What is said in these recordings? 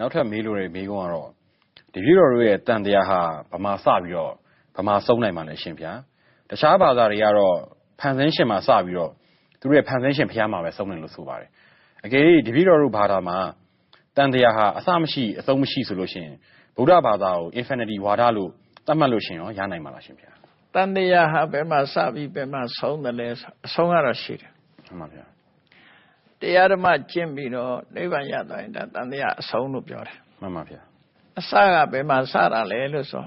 နောက်ထပ်မေးလို့ရမေးခွန်းကတော့တပည့်တော်တို့ရဲ့တန်တရားဟာဗမာစပြီးတော့ဗမာဆုံးနိုင်မှာလဲရှင်ဗျာတခြားဘာသာတွေကတော့ဖန်ဆင်းရှင်မှာစပြီးတော့သူတို့ရဲ့ဖန်ဆင်းရှင်ဘုရားမှာပဲဆုံးနိုင်လို့ဆိုပါတယ်အကယ်၍တပည့်တော်တို့ဘာသာမှာတန်တရားဟာအစမရှိအဆုံးမရှိဆိုလို့ရှိရင်ဗုဒ္ဓဘာသာကို infinity ဝါဒလို့သတ်မှတ်လို့ရှင်ရောရနိုင်မှာလားရှင်ဗျာတန်တရားဟာဘယ်မှာစပြီးဘယ်မှာဆုံးတယ်လဲဆိုအဆုံးကတော့ရှိတယ်မှန်ပါဗျာ တရားဓမ္မကျင့်ပြီးတော့နိဗ္ဗာန်ရသွားရင်ဒါတန်တရားအဆုံးလို့ပြောတယ်မှန်ပါဗျာအစကဘယ်မှာစတာလဲလို့ဆို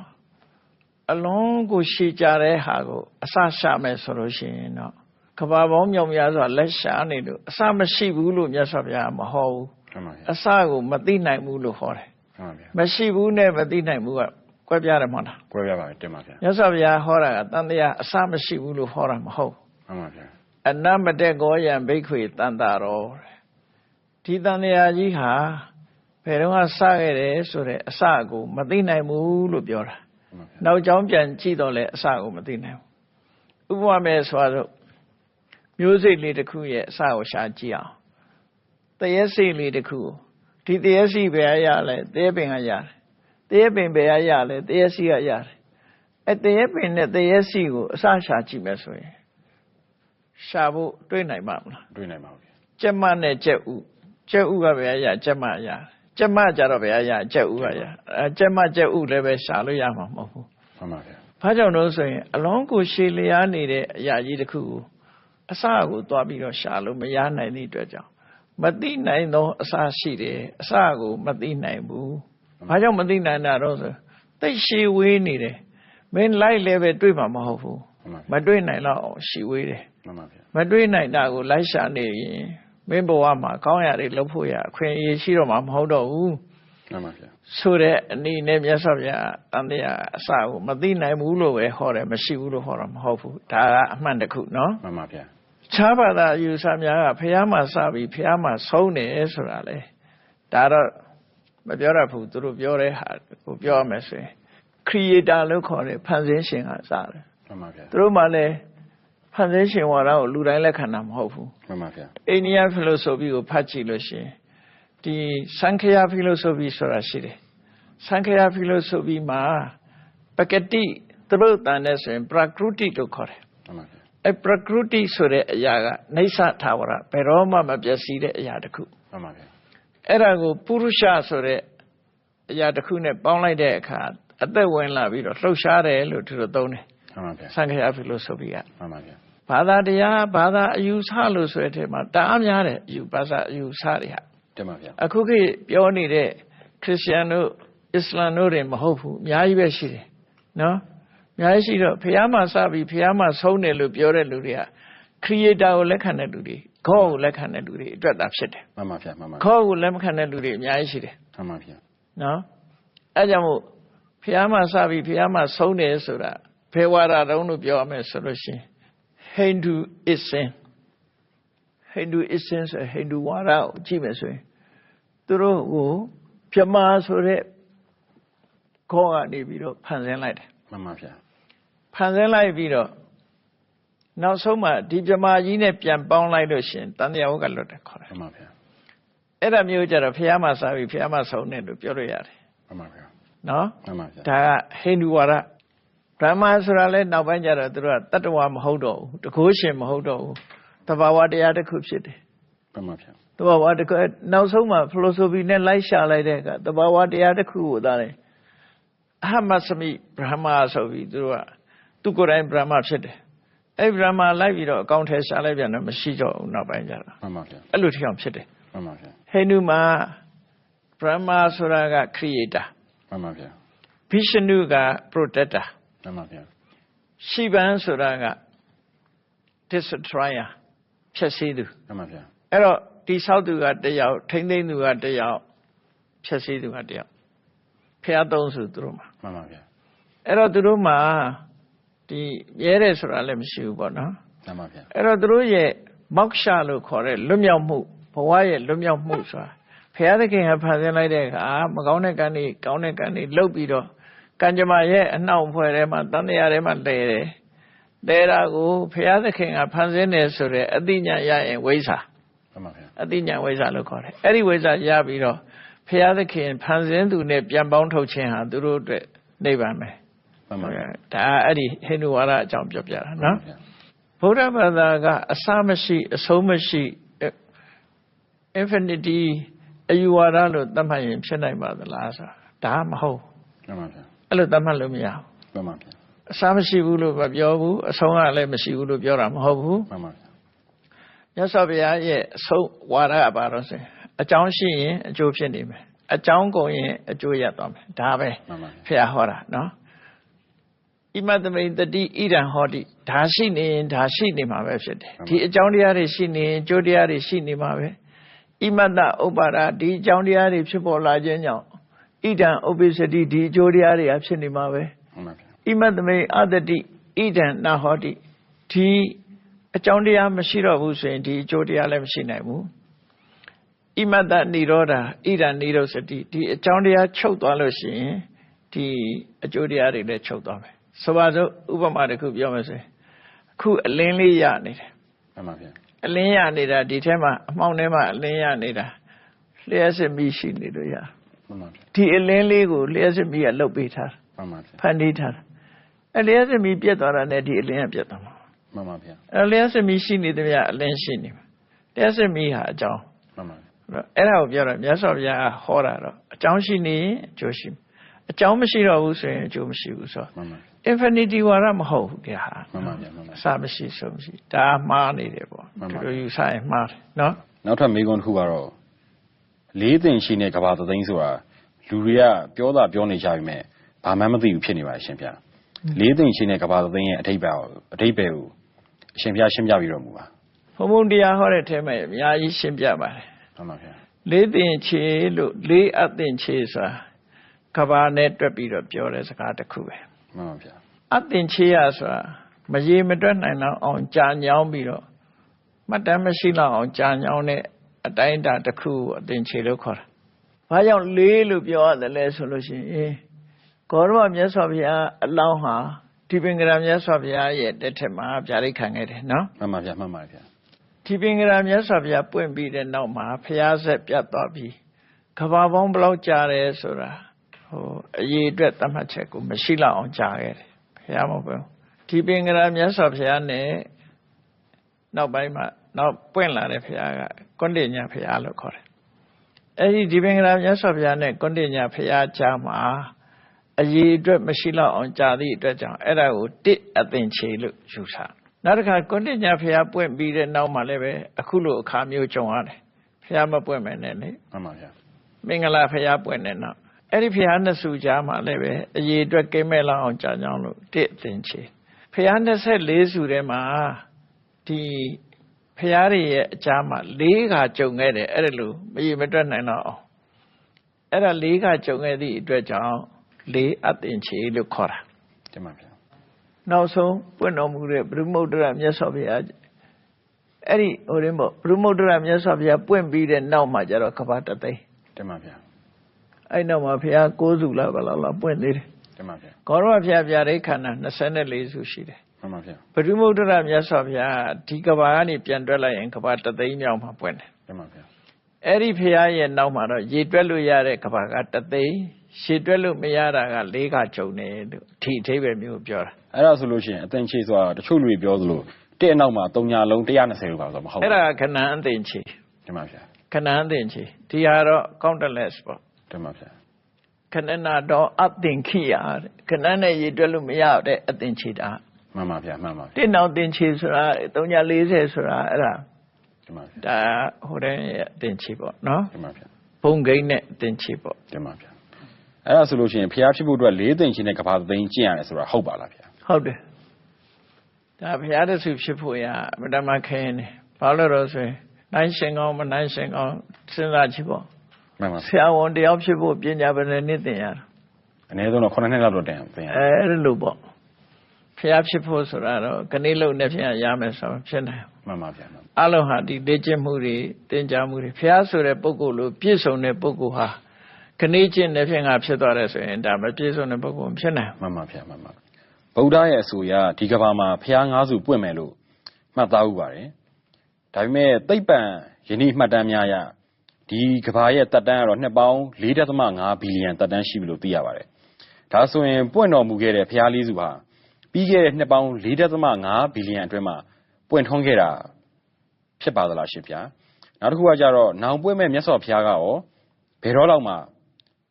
အလုံးကိုရှည်ကြတဲ့ဟာကိုအစရှာမယ်ဆိုလို့ရှိရင်တော့ကဘာပေါင်းမြောင်များစွာလက်ရှာနေလို့အစမရှိဘူးလို့မြတ်စွာဘုရားကမဟောဘူးမှန်ပါဗျာအစကိုမသိနိုင်ဘူးလို့ဟောတယ်မှန်ပါဗျာမရှိဘူးနဲ့မသိနိုင်ဘူးကကွဲပြားတယ်မဟုတ်လားကြွယ်ပြပါမယ်တင်ပါဗျာမြတ်စွာဘုရားဟောတာကတန်တရားအစမရှိဘူးလို့ဟောတာမဟုတ်မှန်ပါဗျာ အနမတေကောယံဘိက္ခွေတန်တာရောတဲ့ဒီတန်တရားကြီးဟာဘယ်တော့မှစခဲ့တယ်ဆိုတဲ့အစကိုမသိနိုင်ဘူးလို့ပြောတာမှန်ပါဗျာနောက်ကြောင်းပြန်ကြည့်တော့လဲအစကိုမသိနိုင်ဘူးဥပမာမဲ့ဆိုတော့မျိုးစိတ်လေးတစ်ခုရဲ့အစကိုရှာကြည့်အောင်တရက်စိတ်လေးတစ်ခုကိုဒီတရက်စိဘယ်ရရလဲတရက်ပင်ကရတယ်တရက်ပင်ဘယ်ရရလဲတရက်စိကရတယ်အဲတရက်ပင်နဲ့တရက်စိကိုအစရှာကြည့်မယ်ဆိုရင် ရှာဖို့တွေ့နိုင်မှာမလားတွေ့နိုင်ပါဗျာကျက်မနဲ့ကျက်ဥကျက်ဥကဘယ်ရရကျက်မရကျက်မကြတော့ဘယ်ရရကျက်ဥကရအဲကျက်မကျက်ဥလည်းပဲရှာလို့ရမှာမဟုတ်ဘူးမှန်ပါဗျာဘာကြောင့်လို့ဆိုရင်အလုံးကိုရှည်လျားနေတဲ့အရာကြီးတစ်ခုကိုအစကိုသွားပြီးတော့ရှာလို့မရနိုင်သည့်အတွက်ကြောင့်မသိနိုင်သောအစရှိတယ်အစကိုမသိနိုင်ဘူးဘာကြောင့်မသိနိုင်တာတော့ဆိုတိတ်ရှည်ဝေးနေတယ်မင်းလိုက်လည်းပဲတွေ့မှာမဟုတ်ဘူး မှန်ပါမတွေ့နိုင်တော့အောင်ရှည်ဝေးတယ်မှန်ပါဗျာမတွေ့နိုင်တာကိုလိုက်ရှာနေရင်မင်းဘဝမှာကောင်းရာတွေလုပ်ဖို့ရအခွင့်အရေးရှိတော့မှာမဟုတ်တော့ဘူးမှန်ပါဗျာဆိုတဲ့အနေနဲ့မြတ်စွာဘုရားတန်တရားအစကိုမသိနိုင်ဘူးလို့ပဲဟောတယ်မရှိဘူးလို့ဟောတာမဟုတ်ဘူးဒါကအမှန်တစ်ခုနော်မှန်ပါဗျာခြားဘာသာအယူဆများကဘုရားမှာစပြီးဘုရားမှာဆုံးတယ်ဆိုတာလေဒါတော့မပြောရဘူးသူတို့ပြောတဲ့ဟာကိုပြောရမယ်ဆိုရင် creator လို့ခေါ်တဲ့ဖန်ဆင်းရှင်ကစတယ် မှန်ပါဗျာသူတို့မှလည်းဖန်ဆင်းရှင်ဝါဒကိုလူတိုင်းလက်ခံတာမဟုတ်ဘူးမှန်ပါဗျာအိန္ဒိယ philosophy ကိုဖတ်ကြည့်လို့ရှိရင်ဒီစံခယာ philosophy ဆိုတာရှိတယ်စံခယာ philosophy မှာပကတိသူတို့တန်တဲ့ဆိုရင် prakriti လို့ခေါ်တယ်မှန်ပါဗျာအဲ prakriti ဆိုတဲ့အရာကနေဆထာဝရဘယ်တော့မှမပျက်စီးတဲ့အရာတစ်ခုမှန်ပါဗျာအဲ့ဒါကိုပုရုရှဆိုတဲ့အရာတစ်ခုနဲ့ပေါင်းလိုက်တဲ့အခါအသက်ဝင်လာပြီးတော့လှုပ်ရှားတယ်လို့သူတို့သုံးတယ် မှန်ပါဗျာစံခယာ philosophy ကမှန်ပါဗျာဘာသာတရားဘာသာအယူဆလို့ဆိုတဲ့အထက်မှာတအားများတယ်အယူဘာသာအယူဆတွေဟာတင်ပါဗျာအခုခေတ်ပြောနေတဲ့ခရစ်ယာန်တို့အစ္စလာမ်တို့တွေမဟုတ်ဘူးအများကြီးပဲရှိတယ်နော်အများကြီးရှိတော့ဖះမှာစပြီးဖះမှာဆုံးတယ်လို့ပြောတဲ့လူတွေက creator ကိုလက်ခံတဲ့လူတွေ God ကိုလက်ခံတဲ့လူတွေအတွက်သာဖြစ်တယ်မှန်ပါဗျာမှန်ပါ God ကိုလက်မခံတဲ့လူတွေအများကြီးရှိတယ်မှန်ပါဗျာနော်အဲကြောင့်မို့ဖះမှာစပြီးဖះမှာဆုံးတယ်ဆိုတာ ဘယ်ဝါဒတုံးလို့ပြောရမယ်ဆိုလို့ရှိရင် Hinduism Hinduism ဆိုဟိန္ဒူဝါဒကိုကြည့်မယ်ဆိုရင်သူတို့ကိုဗြဟ္မာဆိုတဲ့ခေါင်းကနေပြီးတော့ဖန်ဆင်းလိုက်တယ်မှန်ပါဗျာဖန်ဆင်းလိုက်ပြီးတော့နောက်ဆုံးမှဒီဗြဟ္မာကြီးနဲ့ပြန်ပေါင်းလိုက်လို့ရှရင်တန်တရားဝကလွတ်တယ်ခေါ်တယ်မှန်ပါဗျာအဲ့ဒါမျိုးကြတော့ဖះမှာစပြီးဖះမှာဆုံးတယ်လို့ပြောလို့ရတယ်မှန်ပါဗျာနော်မှန်ပါဗျာဒါကဟိန္ဒူဝါဒ ဗြဟ္မာဆိုတာလဲနောက်ပိုင်းကျတော့သူတို့ကတတ္တဝါမဟုတ်တော့ဘူးတကိုးရှင်မဟုတ်တော့ဘူးတဘာဝတရားတစ်ခုဖြစ်တယ်မှန်ပါဗျာတဘာဝတစ်ခုနောက်ဆုံးမှာ philosophy နဲ့လိုက်ရှာလိုက်တဲ့အခါတဘာဝတရားတစ်ခုကိုသာတယ်အဟမသမိဗြဟ္မာဆိုပြီးသူတို့ကသူကိုယ်တိုင်ဗြဟ္မာဖြစ်တယ်အဲ့ဗြဟ္မာလိုက်ပြီးတော့အကောင့်ထဲရှာလိုက်ပြန်တော့မရှိတော့ဘူးနောက်ပိုင်းကျတော့မှန်ပါဗျာအဲ့လိုထီအောင်ဖြစ်တယ်မှန်ပါဗျာဟိန္ဒူမှာဗြဟ္မာဆိုတာက creator မှန်ပါဗျာဗိရှနုက protector မှန်ပါဗျာရှိပန်းဆိုတာက destroyer ဖြည့်ဆည်းသူမှန်ပါဗျာအဲ့တော့တိဆောက်သူကတစ်ယောက်ထိမ့်သိမ့်သူကတစ်ယောက်ဖြည့်ဆည်းသူကတစ်ယောက်ဖះသုံးစုသူတို့မှာမှန်ပါဗျာအဲ့တော့သူတို့မှာဒီရဲတယ်ဆိုတာလည်းမရှိဘူးပေါ့နော်မှန်ပါဗျာအဲ့တော့သူတို့ရဲ့မောက္ခလို့ခေါ်တဲ့လွတ်မြောက်မှုဘဝရဲ့လွတ်မြောက်မှုဆိုတာဖះသခင်ကဖန်ဆင်းလိုက်တဲ့အခါမကောင်းတဲ့ကံတွေကောင်းတဲ့ကံတွေလှုပ်ပြီးတော့ ကံကြမ္မာရဲ့အနှောင့်အဖွဲထဲမှာတန်တရားထဲမှာလဲတယ်လဲတာကိုဖះသခင်ကဖန်ဆင်းတယ်ဆိုတဲ့အသိဉာဏ်ရရင်ဝိဇ္ဇာမှန်ပါဗျာအသိဉာဏ်ဝိဇ္ဇာလို့ခေါ်တယ်အဲ့ဒီဝိဇ္ဇာရပြီးတော့ဖရာသခင်ဖန်ဆင်းသူနဲ့ပြန်ပေါင်းထုတ်ခြင်းဟာသူတို့အတွက်နိဗ္ဗာန်ပဲမှန်ပါဗျာဒါအဲ့ဒီဟိန္ဒူဝါဒအကြောင်းပြောပြတာနော်ဗျာဗုဒ္ဓဘာသာကအစမရှိအဆုံးမရှိ infinity အယူဝါဒလို့သတ်မှတ်ရင်ဖြစ်နိုင်ပါသလားဆိုတာဒါမဟုတ်မှန်ပါဗျာ အဲ့လိုသတ်မှတ်လို့မရဘူးမှန်ပါဗျာအစမရှိဘူးလို့မပြောဘူးအဆုံးကလည်းမရှိဘူးလို့ပြောတာမဟုတ်ဘူးမှန်ပါဗျာမြတ်စွာဘုရားရဲ့အဆုံးဝါဒကပါတော့ဆိုရင်အကြောင်းရှိရင်အကျိုးဖြစ်နေမယ်အကြောင်းကုန်ရင်အကျိုးရသွားမယ်ဒါပဲမှန်ပါဗျာဖះဟောတာနော်ဣမတမိန်တတိဣဒံဟောတိဒါရှိနေရင်ဒါရှိနေမှာပဲဖြစ်တယ်ဒီအကြောင်းတရားတွေရှိနေရင်အကျိုးတရားတွေရှိနေမှာပဲဣမတဥပ္ပါဒဒီအကြောင်းတရားတွေဖြစ်ပေါ်လာခြင်းကြောင့် ဣဒံဥပ္ပစ္စတိဒီအကျိုးတရားတွေကဖြစ်နေမှာပဲမှန်ပါဗျာဣမတမိန်အတတိဣဒံနာဟောတိဒီအကြောင်းတရားမရှိတော့ဘူးဆိုရင်ဒီအကျိုးတရားလည်းမရှိနိုင်ဘူးဣမတနိရောဓဣဒံနိရောစတိဒီအကြောင်းတရားချုပ်သွားလို့ရှိရင်ဒီအကျိုးတရားတွေလည်းချုပ်သွားမယ်ဆိုပါစို့ဥပမာတစ်ခုပြောမယ်ဆိုရင်အခုအလင်းလေးရနေတယ်မှန်ပါဗျာအလင်းရနေတာဒီထဲမှာအမှောင်ထဲမှာအလင်းရနေတာလျှက်စစ်မိရှိနေလို့ရ မှန်ပါဗျာဒီအလင်းလေးကိုလျှက်စစ်မိကလှုပ်ပေးထားတာမှန်ပါဗျာဖန်တီးထားတာအလျှက်စစ်မိပြတ်သွားတာနဲ့ဒီအလင်းကပြတ်သွားမှာမှန်ပါဗျာအဲလျှက်စစ်မိရှိနေသမျှအလင်းရှိနေမှာလျှက်စစ်မိဟာအကြောင်းမှန်ပါဗျာအဲ့ဒါကိုပြောတော့မြတ်စွာဘုရားကဟောတာတော့အကြောင်းရှိနေရင်အကျိုးရှိမယ်အကြောင်းမရှိတော့ဘူးဆိုရင်အကျိုးမရှိဘူးဆိုတော့မှန်ပါ infinity ဝါဒမဟုတ်ဘူးဒီဟာမှန်ပါဗျာမှန်ပါအစမရှိဆုံးမရှိဒါမှားနေတယ်ပေါ့မှန်ပါဒီလိုယူဆရင်မှားတယ်နော်နောက်ထပ်မေးခွန်းတစ်ခုကတော့ လေးသိင်ရှိတဲ့ကဘာသသိန်းဆိုတာလူတွေကပြောတာပြောနေကြပြီမဲ့ဘာမှမသိဘူးဖြစ်နေပါရှင်ဗျာလေးသိင်ရှိတဲ့ကဘာသသိန်းရဲ့အထိပ္ပယ်ကိုအထိပ္ပယ်ကိုအရှင်ဘုရားရှင်းပြပြီးတော့မူပါဘုံဘုံတရားဟောတဲ့ထဲမှာအများကြီးရှင်းပြပါတယ်မှန်ပါဗျာလေးသင်ချေလို့လေးအသင်ချေဆိုတာကဘာနဲ့တွက်ပြီးတော့ပြောတဲ့စကားတစ်ခုပဲမှန်ပါဗျာအသင်ချေရဆိုတာမရေမတွက်နိုင်တော့အောင်ကြာညောင်းပြီးတော့မှတ်တမ်းမရှိတော့အောင်ကြာညောင်းတဲ့ အတိုင်းအတာတစ်ခုကိုအသင်ချေလို့ခေါ်တာ။ဘာကြောင့်လေးလို့ပြောရတယ်လဲဆိုလို့ရှိရင်ဂေါရဝမြတ်စွာဘုရားအလောင်းဟာဒီပင်ကရာမြတ်စွာဘုရားရဲ့တက်ထက်မှာဗျာဒိတ်ခံခဲ့တယ်နော်မှန်ပါဗျာမှန်ပါဗျာ။ဒီပင်ကရာမြတ်စွာဘုရားပွင့်ပြီးတဲ့နောက်မှာဘုရားဆက်ပြတ်သွားပြီးကဘာပေါင်းဘယ်လောက်ကြာတယ်ဆိုတာဟိုအရေးအတွက်သတ်မှတ်ချက်ကိုမရှိလောက်အောင်ကြာခဲ့တယ်။ဘုရားမဟုတ်ဘူး။ဒီပင်ကရာမြတ်စွာဘုရားနဲ့နောက်ပိုင်းမှာ နောက်ပွင့်လာတဲ့ဘုရားကကွန်တိညာဘုရားလို့ခေါ်တယ်။အဲဒီဒီပင်ကရာမြတ်စွာဘုရားနဲ့ကွန်တိညာဘုရားကြားမှာအရေးအတွက်မရှိလောက်အောင်ကြာသည့်အတွက်ကြောင့်အဲ့ဒါကိုတစ်အသင်ချေလို့ယူဆတယ်။နောက်တစ်ခါကွန်တိညာဘုရားပွင့်ပြီးတဲ့နောက်မှာလည်းပဲအခုလိုအခါမျိုးကြုံရတယ်။ဘုရားမပွင့်မယ်နဲ့လေမှန်ပါဗျာမင်္ဂလာဖရာပွင့်တဲ့နောက်အဲ့ဒီဖရာနှစ်စုကြားမှာလည်းပဲအရေးအတွက်ကိမဲ့လောက်အောင်ကြာကြောင်းလို့တစ်အသင်ချေဖရာ24စုထဲမှာဒီ ဖရာတွေရဲ့အကြားမှာ၄ခါကြုံခဲ့တယ်အဲ့ဒါလို့မရေမတွက်နိုင်တော့အောင်အဲ့ဒါ၄ခါကြုံခဲ့သည့်အတွက်ကြောင့်၄အသင်ချေလို့ခေါ်တာတင်ပါဗျာနောက်ဆုံးပွင့်တော်မူတဲ့ဘုရုမုဒ္ဒရာမြတ်စွာဘုရားအဲ့ဒီဟိုရင်းပေါ့ဘုရုမုဒ္ဒရာမြတ်စွာဘုရားပွင့်ပြီးတဲ့နောက်မှာကျတော့ကဘာတသိန်းတင်ပါဗျာအဲ့နောက်မှာဘုရား၉စုလားဘယ်လောက်လားပွင့်သေးတယ်တင်ပါဗျာဂေါရဝဘုရားဗျာဒိတ်ခန္ဓာ24စုရှိတယ် မှန်ပါဗျာပရိမုဒ္ဒရမြတ်စွာဘုရားဒီကဘာကနေပြန်တွက်လိုက်ရင်ကဘာတသိန်းမြောက်မှာပွင့်တယ်တင်ပါဗျာအဲ့ဒီဘုရားရဲ့နောက်မှာတော့ရေတွက်လို့ရတဲ့ကဘာကတသိန်းရှည်တွက်လို့မရတာက၄ခါကျုံတယ်လို့အထီအထိပဲမျိုးပြောတာအဲ့ဒါဆိုလို့ရှိရင်အသင်ချေဆိုတာတချို့လူတွေပြောသလိုတဲ့အနောက်မှာ3ညာလုံး120လို့ပါဆိုတော့မဟုတ်အဲ့ဘူးဒါကခဏအသင်ချေတင်ပါဗျာခဏအသင်ချေဒီဟာတော့ countless ပေါ့တင်ပါဗျာခဏနာတော့အသင်ခိယတဲ့ခဏနဲ့ရေတွက်လို့မရတဲ့အသင်ချေတာ မှန်ပါဗျာမှန်ပါဗျာတစ်နောက်သင်ချေဆိုတာ340ဆိုတာအဲ့ဒါတင်ပါဗျာဒါဟိုတဲ့ရဲ့အသင်ချေပေါ့နော်တင်ပါဗျာဘုံဂိမ်းနဲ့အသင်ချေပေါ့တင်ပါဗျာအဲ့ဒါဆိုလို့ရှိရင်ဖျားဖြစ်ဖို့အတွက်လေးသိင်ချင်းတဲ့ကဘာသိန်းကျင့်ရတယ်ဆိုတာဟုတ်ပါလားဗျာဟုတ်တယ်ဒါဘုရားတဆူဖြစ်ဖို့ရအမတမခင်းနေဘာလို့လဲဆိုရင်နိုင်ရှင်ကောင်းမနိုင်ရှင်ကောင်းစဉ်းစားကြည့်ပေါ့မှန်ပါဆရာဝန်တယောက်ဖြစ်ဖို့ပညာပညာနှစ်သင်ရတာအနည်းဆုံးတော့9နှစ်လောက်တော့တင်သင်ရအဲအဲ့လိုပေါ့ ဘုရားဖြစ်ဖို့ဆိုတာတော့ခဏလုံးနဲ့ဖြစ်ရမယ်ဆိုတော့ဖြစ်နိုင်ဘူးမှန်ပါဗျာမှန်အလုံးဟာဒီလေ့ကျင့်မှုတွေသင်ကြားမှုတွေဘုရားဆိုတဲ့ပုဂ္ဂိုလ်လိုပြည့်စုံတဲ့ပုဂ္ဂိုလ်ဟာခဏချင်းနဲ့ဖြင့်ကဖြစ်သွားတယ်ဆိုရင်ဒါမပြည့်စုံတဲ့ပုဂ္ဂိုလ်မဖြစ်နိုင်ဘူးမှန်ပါဗျာမှန်ပါဗုဒ္ဓရဲ့အဆိုအရဒီကဘာမှာဖျား၅စုပွင့်မယ်လို့မှတ်သားဥပါတယ်ဒါပေမဲ့သိပ္ပံယနေ့မှတ်တမ်းများအရဒီကဘာရဲ့တက်တန်းကတော့နှစ်ပေါင်း4.5ဘီလီယံတက်တန်းရှိပြီလို့သိရပါတယ်ဒါဆိုရင်ပွင့်တော်မူခဲ့တဲ့ဖျားလေးစုဟာ ပြီးခဲ့တဲ့ နှစ်ပေါင်း4.5ဘီလီယံအတွင်းမှာ ပွင့်ထွန်းခဲ့တာ ဖြစ်ပါသလားရှင်ဗျာနောက်တစ်ခုကကြတော့ နောင်ပွင့်မဲ့မြတ်စွာဘုရားကရော ဘယ်တော့လောက်မှ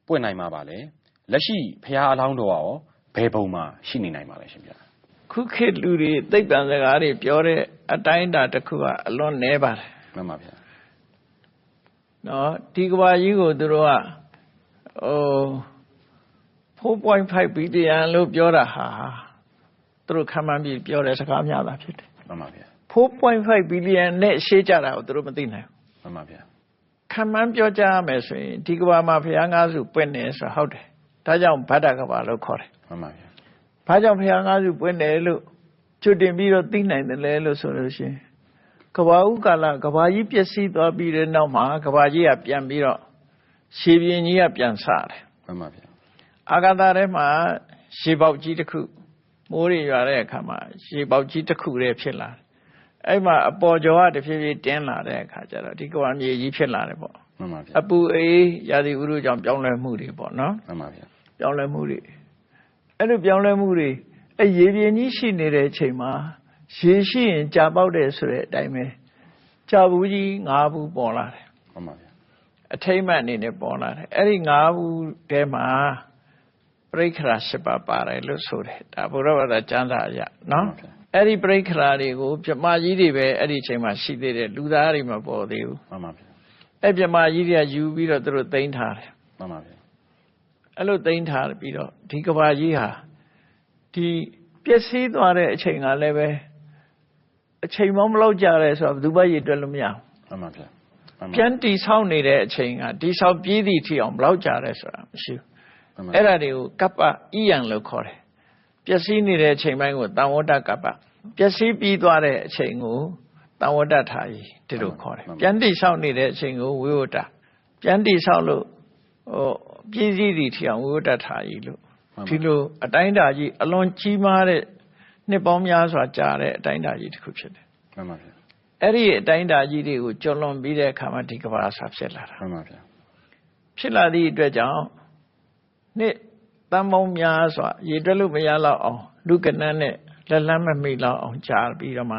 ပွင့်နိုင်မှာပါလဲလက်ရှိဖျားအလောင်းတော်ကရော ဘယ်ပုံမှာ ရှိနေနိုင်ပါလဲရှင်ဗျာခုခေတ်လူတွေသိပ္ပံစကားတွေပြောတဲ့အတိုင်းအတာတစ်ခုကအလွန်နဲပါတယ်မှန်ပါဗျာနော်ဒီကဘာကြီးကိုသူတို့ကဟို4.5ဘီလီယံလို့ပြောတာဟာ သူတို့ခံမှန်းပြီးပြောတဲ့စကားများတာဖြစ်တယ်မှန်ပါဗျာ4.5ဘီလီယံနဲ့ရှေ့ကြတာကိုသူတို့မသိနိုင်ဘူးမှန်ပါဗျာခံမှန်းပြောကြရမယ်ဆိုရင်ဒီကဘာမှာဘုရားငါးစုပွင့်နေဆိုဟုတ်တယ်ဒါကြောင့်ဗဒ္ဒကဘာလို့ခေါ်တယ်မှန်ပါဗျာဘာကြောင့်ဘုရားငါးစုပွင့်တယ်လို့ချွတ်တင်ပြီးတော့သိနိုင်တယ်လဲလို့ဆိုလို့ရှိရင်ကဘာဥကာလကဘာကြီးပျက်စီးသွားပြီးတဲ့နောက်မှာကဘာကြီးကပြန်ပြီးတော့ရှေးပြင်းကြီးကပြန်ဆတယ်မှန်ပါဗျာအာဂါသထဲမှာရှေးပေါက်ကြီးတစ်ခု မိုးတွေရွာတဲ့အခါမှာရှေးပေါက်ကြီးတစ်ခုတည်းဖြစ်လာတယ်အဲ့မှာအပေါ်ကျော်ကတဖြည်းဖြည်းတင်းလာတဲ့အခါကျတော့ဒီကဘာမြေကြီးဖြစ်လာတယ်ပေါ့မှန်ပါဗျာအပူအေးရာသီဥတုကြောင့်ပြောင်းလဲမှုတွေပေါ့နော်မှန်ပါဗျာပြောင်းလဲမှုတွေအဲ့လိုပြောင်းလဲမှုတွေအဲ့ရေပြင်းကြီးရှိနေတဲ့အချိန်မှာရေရှိရင်ကြာပေါက်တယ်ဆိုတဲ့အတိုင်းပဲကြာဘူးကြီး၅ဘူးပေါ်လာတယ်မှန်ပါဗျာအထိမ့်မှတ်အနေနဲ့ပေါ်လာတယ်အဲ့ဒီ၅ဘူးထဲမှာ ပြိခရာ၈ပါးပါတယ်လို့ဆိုတယ်ဒါဘုရားဘာသာကျမ်းစာအရနော်အဲ့ဒီပြိခရာတွေကိုပြမကြီးတွေပဲအဲ့ဒီအချိန်မှာရှိသေးတယ်လူသားတွေမပေါ်သေးဘူးမှန်ပါဗျာအဲ့ပြမကြီးတွေကယူပြီးတော့သူတို့သိမ်းထားတယ်မှန်ပါဗျာအဲ့လိုသိမ်းထားပြီးတော့ဒီကဘာကြီးဟာဒီပျက်စီးသွားတဲ့အချိန်ကလည်းပဲအချိန်မောင်းမလောက်ကြရဲဆိုတော့ဘယ်သူမှရည်တွက်လို့မရဘူးမှန်ပါဗျာမှန်ပါပြန်တီဆောက်နေတဲ့အချိန်ကတီဆောက်ပြည့်သည့်ထီအောင်ဘယ်လောက်ကြရဲဆိုတာမရှိဘူးမှန်ပါ အဲ့ဒါတွေကိုကပ္ပဣယံလို့ခေါ်တယ်ပျက်စီးနေတဲ့အချိန်ပိုင်းကိုတံဝတ္တကပ္ပပျက်စီးပြီးသွားတဲ့အချိန်ကိုတံဝတ္တထာယီဒီလိုခေါ်တယ်ပြန်တီဆောက်နေတဲ့အချိန်ကိုဝိဝတ္တပြန်တီဆောက်လို့ဟိုပြည့်စည်သည့်ထီအောင်ဝိဝတ္တထာယီလို့ဒီလိုအတိုင်းအတာကြီးအလွန်ကြီးမားတဲ့နှစ်ပေါင်းများစွာကြာတဲ့အတိုင်းအတာကြီးတစ်ခုဖြစ်တယ်မှန်ပါဗျာ။အဲ့ဒီအတိုင်းအတာကြီးတွေကိုကျော်လွန်ပြီးတဲ့အခါမှာဒီကမ္ဘာဆာဖြစ်လာတာမှန်ပါဗျာ။ဖြစ်လာသည့်အတွက်ကြောင့် နှစ်တန်ပေါင်းများစွာရေတွက်လို့မရတော့အောင်လူကနန်းနဲ့လက်လန်းမမိတော့အောင်ကြာပြီးတော့မှ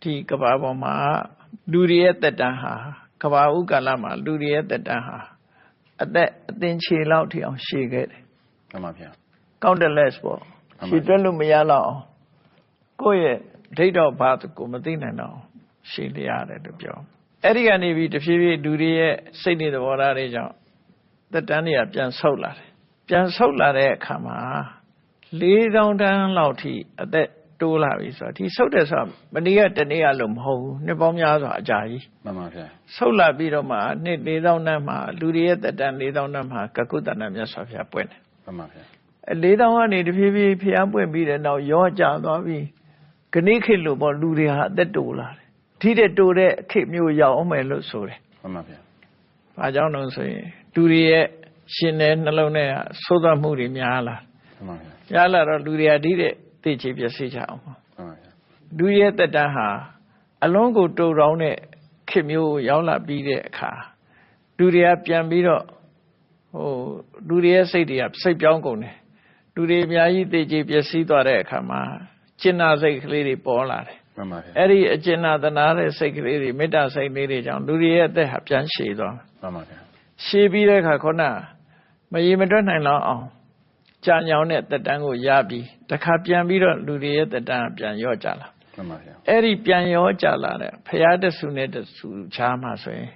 ဒီကမ္ဘာပေါ်မှာလူတွေရဲ့တက်တန်းဟာကမ္ဘာဥကာလမှာလူတွေရဲ့တက်တန်းဟာအသက်အသင်ခြေလောက်ထိအောင်ရှည်ခဲ့တယ်မှန်ပါဗျာ countless ပေါ့မှန်ပါရှည်တွက်လို့မရတော့အောင်ကိုယ့်ရဲ့ဒိဋ္ဌောဘာကိုမသိနိုင်တော့အောင်ရှည်လျရတယ်လို့ပြောအဲ့ဒီကနေပြီးတဖြည်းဖြည်းလူတွေရဲ့စိတ်နေသဘောထားတွေကြောင့်သက်တမ်းတွေကပြန်ဆုတ်လာတယ် ပြန်ဆုတ်လာတဲ့အခါမှာ၄တောင်တန်းလောက်ထိအသက်တိုးလာပြီဆိုတော့ဒီဆုတ်တယ်ဆိုတော့မနေ့ကတနေ့ကလို့မဟုတ်ဘူးနှစ်ပေါင်းများစွာအကြာကြီးမှန်ပါဗျာဆုတ်လာပြီးတော့မှနှစ်၄တောင်တန်းမှာလူတွေရဲ့သက်တမ်း၄တောင်တန်းမှာကကုတ္တနာမြတ်စွာဘုရားပွင့်တယ်မှန်ပါဗျာအလေးတောင်ကနေတဖြည်းဖြည်းဖျားပွင့်ပြီးတဲ့နောက်ရောကြသွားပြီးခဏိခေတ်လို့ပေါ့လူတွေဟာအသက်တိုလာတယ်ထိတဲ့တိုတဲ့ခေတ်မျိုးရောက်အောင်မယ်လို့ဆိုတယ်မှန်ပါဗျာ။ဘာကြောင့်လို့ဆိုရင်လူတွေရဲ့ ရှင်တဲ့နှလုံးထဲကသိုးသွက်မှုတွေများလာမှန်ပါဗျာ။များလာတော့လူတွေဟာဒီတဲ့သိချေပျက်စီးကြအောင်ပေါ့မှန်ပါဗျာ။လူရဲ့တက်တန်းဟာအလုံးကိုတူတောင်းတဲ့ခေတ်မျိုးကိုရောက်လာပြီးတဲ့အခါလူတွေကပြန်ပြီးတော့ဟိုလူတွေရဲ့စိတ်တွေကစိတ်ပြောင်းကုန်တယ်။လူတွေအများကြီးသိချေပျက်စီးသွားတဲ့အခါမှာကျင်နာစိတ်ကလေးတွေပေါ်လာတယ်မှန်ပါဗျာ။အဲ့ဒီအကျဉ်းနာသနာတဲ့စိတ်ကလေးတွေမေတ္တာစိတ်လေးတွေကြောင့်လူတွေရဲ့အသက်ဟာပြန်ရှည်သွားတယ်မှန်ပါဗျာရှည်ပြီးတဲ့အခါခုန မရေမတွက်နိုင်တော့အောင်ကြာညောင်တဲ့တက်တန်းကိုရပြီးတခါပြန်ပြီးတော့လူတွေရဲ့တက်တန်းကပြန်ရော့ကြလာမှန်ပါဗျာအဲ့ဒီပြန်ရောကြလာတဲ့ဖရာတဆူနဲ့တဆူချားမှဆိုရင်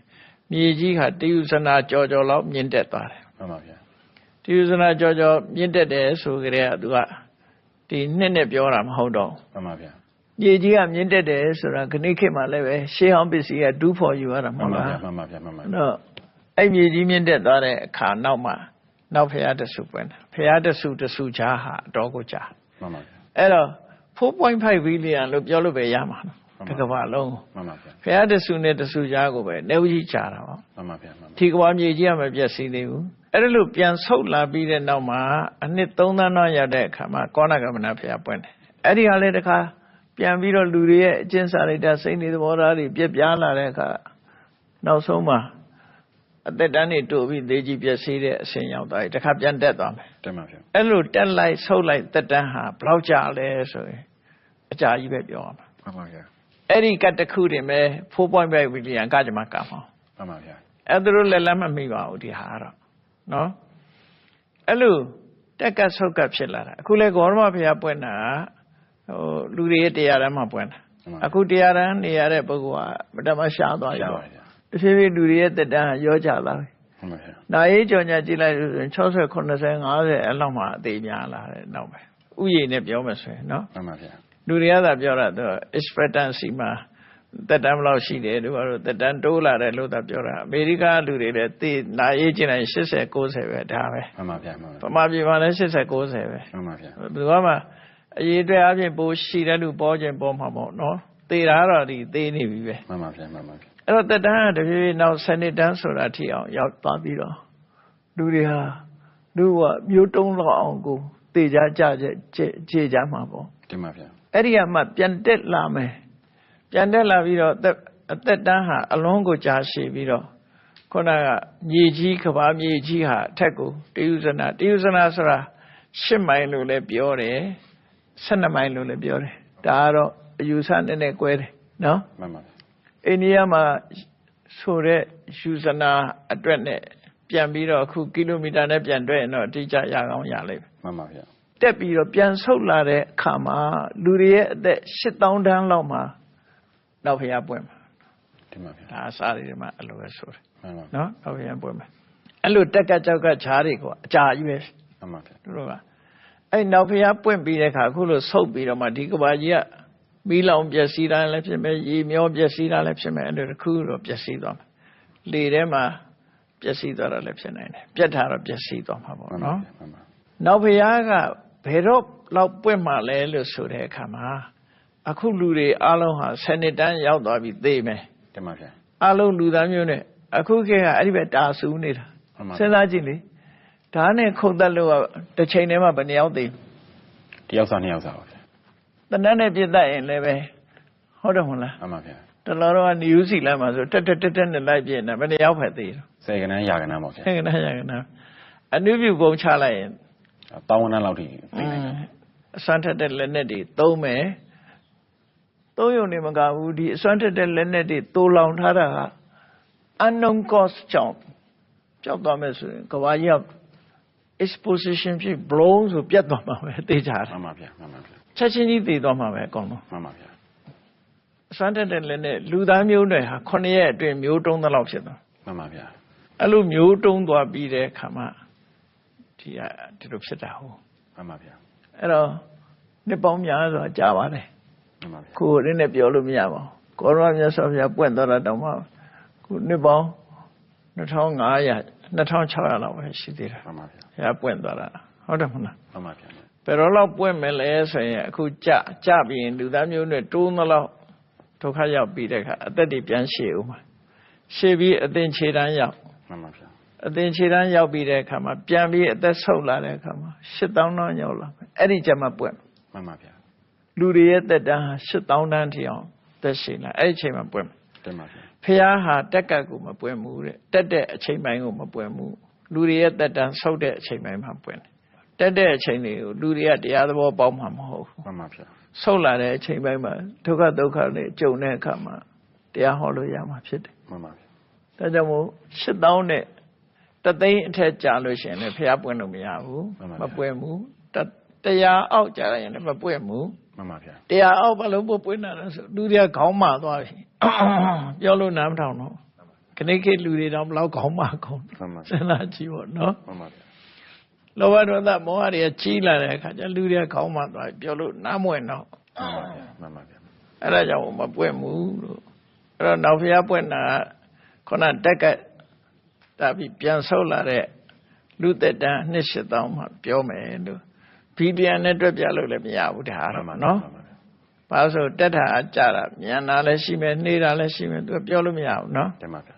မြေကြီးဟာတယူဇနာကြော်ကြော်လောက်မြင့်တက်သွားတယ်မှန်ပါဗျာတယူဇနာကြော်ကြော်မြင့်တက်တယ်ဆိုကြတဲ့ကသူကဒီနှစ်နဲ့ပြောတာမဟုတ်တော့မှန်ပါဗျာမြေကြီးကမြင့်တက်တယ်ဆိုတာခဏိခေတ်မှာလည်းပဲရှေးဟောင်းပစ္စည်းကဒူးဖို့ယူရတာမမှန်ဟုတ်ပါလားဗျာမှန်ပါဗျာမှန်ပါဗျာတော့အဲ့မြေကြီးမြင့်တက်သွားတဲ့အခါနောက်မှာ နောက်ဖရာတဆူပွင့်တယ်ဖရာတဆူတဆူချားဟာအတော်ကိုကြာမှန်ပါဗျာအဲ့တော့4.5ဘီလီယံလို့ပြောလို့ပဲရမှာနော်မှန်တပါကဘာလုံးမှန်ပါဗျာဖရာတဆူနဲ့တဆူချားကိုပဲနေဦးကြီးကြာတာပေါ့မှန်ပါဗျာမှန်ပါဒီကဘာမြေကြီးကမပြည့်စည်သေးဘူးအဲ့ဒါလို့ပြန်ဆုတ်လာပြီးတဲ့နောက်မှာအနှစ်3သန်းတော့ရတဲ့အခါမှာကောဏကမဏဖရာပွင့်တယ်အဲ့ဒီဟာလည်းတခါပြန်ပြီးတော့လူတွေရဲ့အကျင့်စာရိတ္တစိတ်နေသဘောထားတွေပြက်ပြားလာတဲ့အခါနောက်ဆုံးမှာ အသက်တန်းနေတိုးပြီးသေးကြီးပြည့်စည်တဲ့အဆင့်ရောက်သွားပြီတစ်ခါပြန်တက်သွားမယ်တင်ပါဗျာအဲ့လိုတက်လိုက်ဆုတ်လိုက်သက်တမ်းဟာဘယ်လောက်ကြာလဲဆိုရင်အကြာကြီးပဲပြောရမှာမှန်ပါဗျာအဲ့ဒီကတ်တစ်ခုတင်ပဲ4.5ဘီလီယံကကြမှာကမှာမှန်ပါဗျာအဲ့ဒါတို့လည်းလက်မမိပါဘူးဒီဟာကတော့နော်အဲ့လိုတက်ကတ်ဆုတ်ကတ်ဖြစ်လာတာအခုလဲဂေါရမဘုရားပွင့်တာဟိုလူတွေရဲ့တရားတမ်းမှာပွင့်တာအခုတရားတမ်းနေရတဲ့ပုဂ္ဂိုလ်ကမတမရှားသွားရရောပါဗျာ တဖြည်းဖြည်းလူတွေရဲ့တက်တန်းကရောကြလာတယ်မှန်ပါဗျာ။နာရေးကြော်ညာကြည့်လိုက်လို့ဆိုရင်60 80 50အဲ့လောက်မှအသေးများလာတယ်နောက်ပဲ။ဥယျာဉ်နဲ့ပြောမှဆိုရင်နော်မှန်ပါဗျာလူတွေကသာပြောတာတော့ expectancy မှာတက်တန်းဘယ်လောက်ရှိတယ်တို့ကတော့တက်တန်းတိုးလာတယ်လို့သာပြောတာအမေရိကလူတွေလည်းသိနာရေးကျင်တိုင်း80 90ပဲဒါပဲမှန်ပါဗျာမှန်။ပါဗမာပြည်မှာလည်း80 90ပဲမှန်ပါဗျာ။ဘယ်သူမှအရေးအတွက်အပြင်ပိုရှိတဲ့လူပေါ်ခြင်းပေါ်မှာပေါ့နော်။သေတာတော့ဒီသေနေပြီပဲ။မှန်ပါဗျာမှန်ပါဗျာ အဲ့တော့တက်တန်းကတဖြည်းဖြည်းနောက်စနစ်တန်းဆိုတာထိအောင်ရောက်သွားပြီးတော့လူတွေဟာလူကမျိုးတုံးတော့အောင်ကိုတေကြကြကြကြကြကြမှာပေါ့တင်ပါဗျာအဲ့ဒီကမှပြန်တက်လာမယ်ပြန်တက်လာပြီးတော့အသက်အသက်တန်းဟာအလုံးကိုကြာရှည်ပြီးတော့ခုနကမြေကြီးကဘာမြေကြီးဟာအထက်ကိုတယုဇနာတယုဇနာဆိုတာ၈မိုင်လို့လည်းပြောတယ်၁၂မိုင်လို့လည်းပြောတယ်ဒါကတော့အယူဆနည်းနည်းကွဲတယ်နော်မှန်ပါဗျာ အိန္ဒိယမှာဆိုတဲ့ယူဇနာအတွက်နဲ့ပြန်ပြီးတော့အခုကီလိုမီတာနဲ့ပြန်တွက်ရင်တော့အတိအကျရကောင်းရလိမ့်မယ်မှန်ပါဗျာ။တက်ပြီးတော့ပြန်ဆုတ်လာတဲ့အခါမှာလူတွေရဲ့အသက်8000တန်းလောက်မှာနောက်ဖျားပွင့်မှာတင်ပါဗျာဒါအစားတွေမှာအလိုပဲဆိုတယ်မှန်ပါနော်နောက်ဖျားပွင့်မှာအဲ့လိုတက်ကကြောက်ကခြားတွေကအကြာကြီးပဲမှန်ပါဗျာသူတို့ကအဲ့နောက်ဖျားပွင့်ပြီးတဲ့အခါအခုလိုဆုတ်ပြီးတော့မှဒီကဘာကြီးက မီးလောင်ပျက်စီးတာလည်းဖြစ်မယ်ရေမျောပျက်စီးတာလည်းဖြစ်မယ်အဲ့လိုတစ်ခုတော့ပျက်စီးသွားမယ်လေထဲမှာပျက်စီးသွားတာလည်းဖြစ်နိုင်တယ်ပြက်ထားတော့ပျက်စီးသွားမှာပေါ့မှန်ပါနော်ဗျာမှန်ပါနောက်ဖျားကဘယ်တော့လောက်ပွင့်မှလဲလို့ဆိုတဲ့အခါမှာအခုလူတွေအလုံးဟာ7နှစ်တန်းရောက်သွားပြီသိမယ်တင်ပါဗျာအလုံးလူသားမျိုးနဲ့အခုခေတ်ကအဲ့ဒီပဲတာဆူနေတာမှန်ပါစဉ်းစားကြည့်လေဒါနဲ့ခုတ်တက်လို့ကတစ်ချိန်တည်းမှာဘယ်နှယောက်သိတယောက်စားနှစ်ယောက်စားပါဗျာ တနတ်နဲ့ပြစ်တတ်ရင်လည်းပဲဟုတ်တယ်မဟုတ်လားမှန်ပါဗျာတလောတော့နယူးစီလမ်းမှာဆိုတက်တက်တက်တက်နဲ့လိုက်ပြစ်နေဘယ်နှယောက်ဖက်သေးတော့စေကနန်းရာကနန်းပေါ့ဗျာဟဲ့ကနားရကနားအနုပြုပုံချလိုက်ရင်တောင်းဝန်းတန်းလောက်ထိသိနိုင်တယ်အစွမ်းထက်တဲ့လက်နက်တွေသုံးမယ်သုံးရုံနေမကဘူးဒီအစွမ်းထက်တဲ့လက်နက်တွေတိုးလောင်ထားတာက unknown cost ကြောင့်ကြောက်သွားမယ်ဆိုရင်ကဘာကြီးက exposition ဖြစ် blown ဆိုပြတ်သွားမှာပဲသိကြတယ်မှန်ပါဗျာမှန်ပါဗျာ ချက်ချင်းကြီးသိသွားမှာပဲအကုန်လုံးမှန်ပါဗျာအစွမ်းထက်တဲ့လက်နက်လူသားမျိုးတွေဟာ9ရက်အတွင်းမျိုးတုံးသလောက်ဖြစ်သွားမှန်ပါဗျာအဲ့လိုမျိုးတုံးသွားပြီးတဲ့အခါမှာဒီကဒီလိုဖြစ်တာဟုတ်မှန်ပါဗျာအဲ့တော့နှစ်ပေါင်းများစွာကြာပါတယ်မှန်ပါဗျာကိုယ်ရင်းနဲ့ပြောလို့မရပါဘူးကောရမမြတ်စွာဘုရားပွင့်သွားတာတောင်မှခုနှစ်ပေါင်း2500 2600လောက်ပဲရှိသေးတယ်မှန်ပါဗျာဘုရားပွင့်သွားတာဟုတ်တယ်မဟုတ်လားမှန်ပါဗျာဘ ယ်တော့လောက်ပွင့်မယ်လဲဆိုရင်အခုကြကြပြီးရင်လူသားမျိုးနဲ့တိုးမလောက်ဒုက္ခရောက်ပြီးတဲ့အခါအသက်တွေပြန်ရှည်ဦးမှာရှည်ပြီးအသင်ခြေတန်းရောက်မှန်ပါဗျာအသင်ခြေတန်းရောက်ပြီးတဲ့အခါမှာပြန်ပြီးအသက်ဆုပ်လာတဲ့အခါမှာ8000တောင်းရောက်လာမယ်အဲ့ဒီကျမှပွင့်မှန်ပါဗျာလူတွေရဲ့သက်တမ်းဟာ8000တန်းထိအောင်သက်ရှိလာအဲ့ဒီအချိန်မှာပွင့်မယ်တင်ပါဗျာဖះဟာတက်ကတ်ကိုမပွင့်ဘူးတဲ့တက်တဲ့အချိန်ပိုင်းကိုမပွင့်ဘူးလူတွေရဲ့သက်တမ်းဆုပ်တဲ့အချိန်ပိုင်းမှာပွင့်တယ် တက်တဲ့အချိန်တွေကိုလူတွေကတရားသဘောပေါက်မှာမဟုတ်ဘူးမှန်ပါဗျာဆုပ်လာတဲ့အချိန်ပိုင်းမှာဒုက္ခဒုက္ခတွေကြုံတဲ့အခါမှာတရားဟောလို့ရမှာဖြစ်တယ်မှန်ပါဗျာဒါကြောင့်မို့8000နဲ့တသိန်းအထက်ကြာလို့ရှိရင်လည်းဖះပွင့်လို့မရဘူးမပွင့်ဘူးတတရားအောက်ကြာလိုက်ရင်လည်းမပွင့်ဘူးမှန်ပါဗျာတရားအောက်ဘလုံးပို့ပွင့်တာလဲဆိုလူတွေကခေါင်းမာသွားပြီပြောလို့နားမထောင်တော့ခဏခေတ်လူတွေတော့ဘလောက်ခေါင်းမာကုန်မှန်ပါဗျာစဉ်းစားကြည့်ပေါ့နော်မှန်ပါဗျာ လောဘဒေါသမောဟတွေကကြီးလာတဲ့အခါကျလူတွေကခေါင်းမာသွားပြီပြောလို့နားမဝင်တော့မှန်ပါဗျာမှန်ပါဗျာအဲ့ဒါကြောင့်မပွင့်ဘူးလို့အဲ့တော့နောက်ဖျားပွင့်တာကခုနတက်ကတာပြီးပြန်ဆုတ်လာတဲ့လူသက်တမ်းနှစ်ရှစ်တောင်းမှပြောမယ်လို့ဘီလီယံနဲ့တွက်ပြလို့လည်းမရဘူးဒါကတော့နော်မှန်ပါဗျာ။ဘာလို့ဆိုတက်တာအကြတာမြန်တာလည်းရှိမယ်နှေးတာလည်းရှိမယ်သူကပြောလို့မရဘူးနော်တင်ပါဗျာ။